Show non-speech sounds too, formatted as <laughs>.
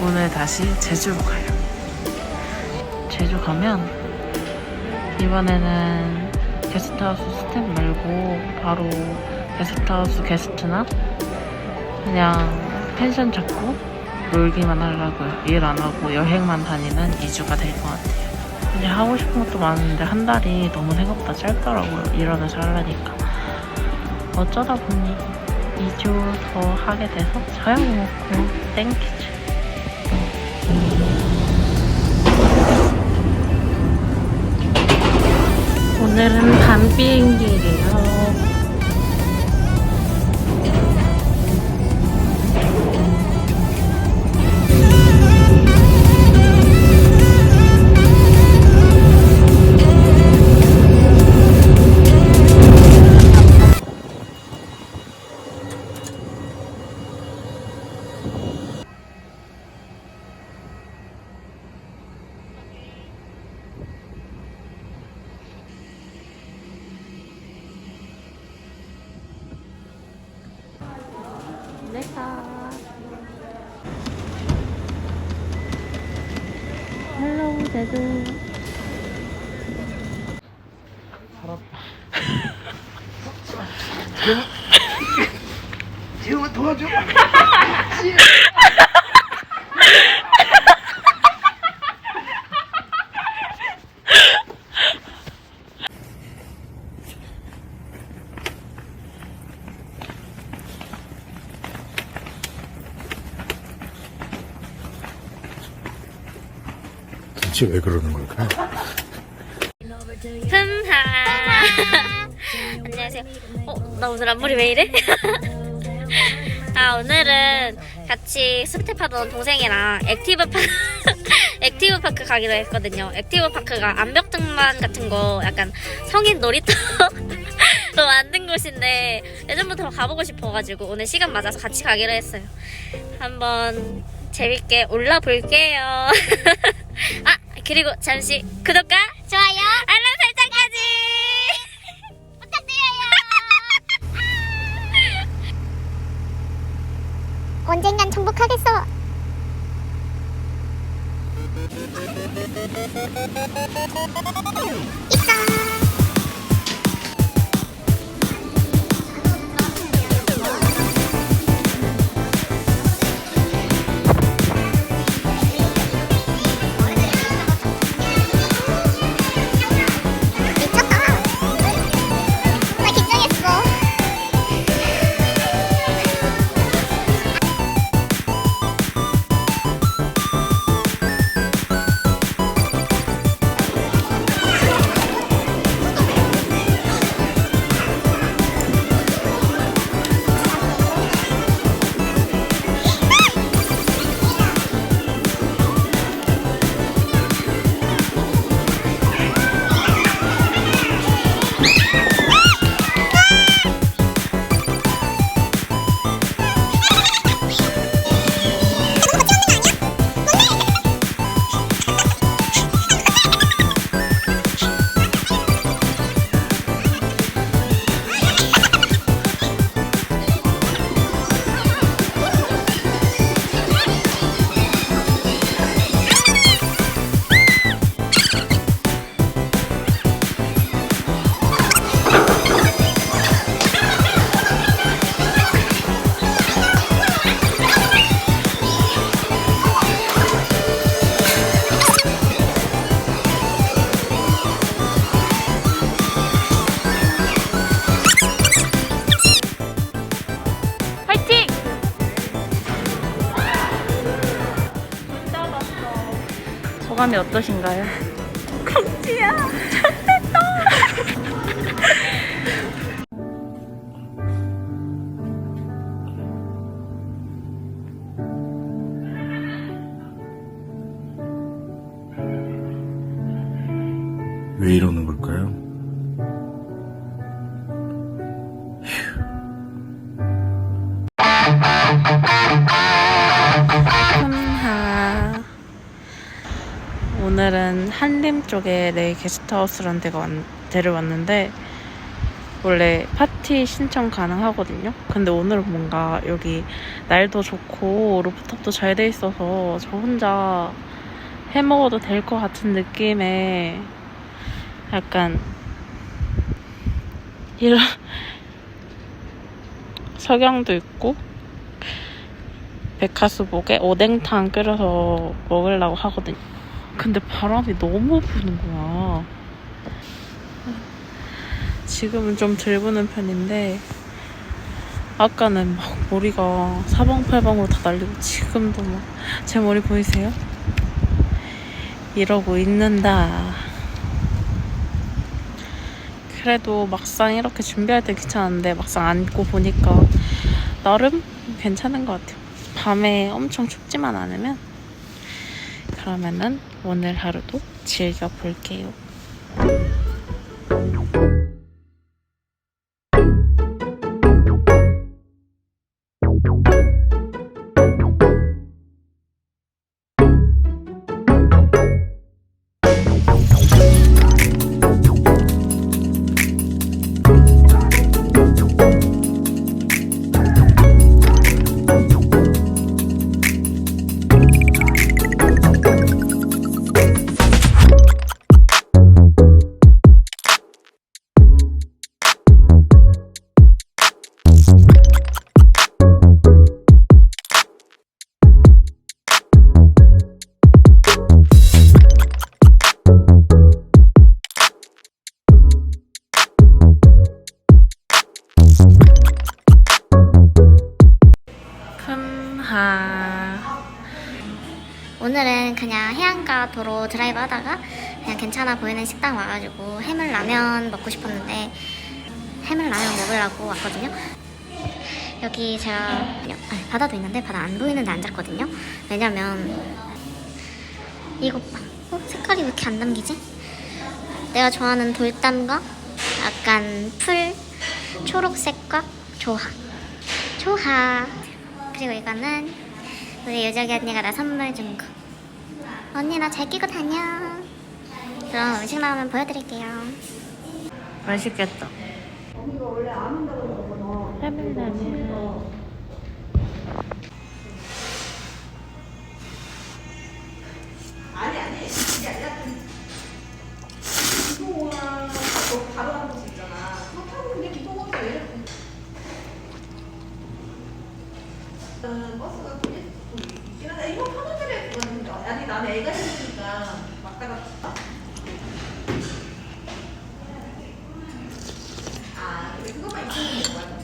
오늘 다시 제주로 가요. 제주 가면 이번에는 게스트하우스 스텝 말고 바로 게스트하우스 게스트나 그냥 펜션 잡고 놀기만 하려고요. 일 안 하고 여행만 다니는 2주가 될 것 같아요. 이제 하고 싶은 것도 많은데 한 달이 너무 생각보다 짧더라고요. 일하면서 하려니까. 어쩌다 보니 2주 더 하게 돼서 먹고 땡큐죠. 오늘은 밤 비행기예요. 헬로우 제주 지금은 도와줘. <laughs> 도대체 왜 그러는 걸까요? 흠하 안녕하세요 어? 나 오늘 앞머리 왜 이래? <laughs> 아 오늘은 같이 스텝하던 동생이랑 액티브 파 <laughs> 액티브 파크 가기로 했거든요 액티브 파크가 암벽 등반 같은 거 약간 성인 놀이터로 <laughs> 만든 곳인데 예전부터 가보고 싶어가지고 오늘 시간 맞아서 같이 가기로 했어요 한번 재밌게 올라볼게요 아 그리고 잠시 구독과 좋아요 알람 설정까지 <laughs> 부탁드려요 <laughs> 언젠간 정복하겠어. 소감이 어떠신가요? 왜 이러는 걸까요? 오늘은 한림 쪽에 내 게스트하우스라는 데가 왔, 데를 왔는데 원래 파티 신청 가능하거든요. 근데 오늘은 뭔가 여기 날도 좋고 루프탑도 잘 돼 있어서 저 혼자 해 먹어도 될 것 같은 느낌의 약간 이런 <laughs> 석양도 있고 백화수복에 오뎅탕 끓여서 먹으려고 하거든요. 근데 바람이 너무 부는 거야. 지금은 좀덜 부는 편인데 아까는 막 머리가 사방팔방으로 다 날리고 지금도 막 제 머리 보이세요? 이러고 있는다. 그래도 막상 이렇게 준비할 때 귀찮은데 막상 앉고 보니까 나름 괜찮은 것 같아요. 밤에 엄청 춥지만 않으면 그러면은 오늘 하루도 즐겨 볼게요. 드라이브 하다가 그냥 괜찮아 보이는 식당 와가지고 해물 라면 먹고 싶었는데 해물 라면 먹으려고 왔거든요. 여기 제가 아니, 바다도 있는데 바다 안 보이는데 앉았거든요. 왜냐면 이거 봐. 어? 색깔이 왜 이렇게 안 담기지? 내가 좋아하는 돌담과 약간 풀 초록색과 조화 조화 그리고 이거는 우리 유정이 언니가 나 선물 준 거. 언니 나 잘 끼고 다녀. 그럼 음식 나오면 보여드릴게요. 맛있겠다. 해물라면. 버스가 있 안에 애가 있으니까 막다가 아 그래 그것만 있으면 되는 거야?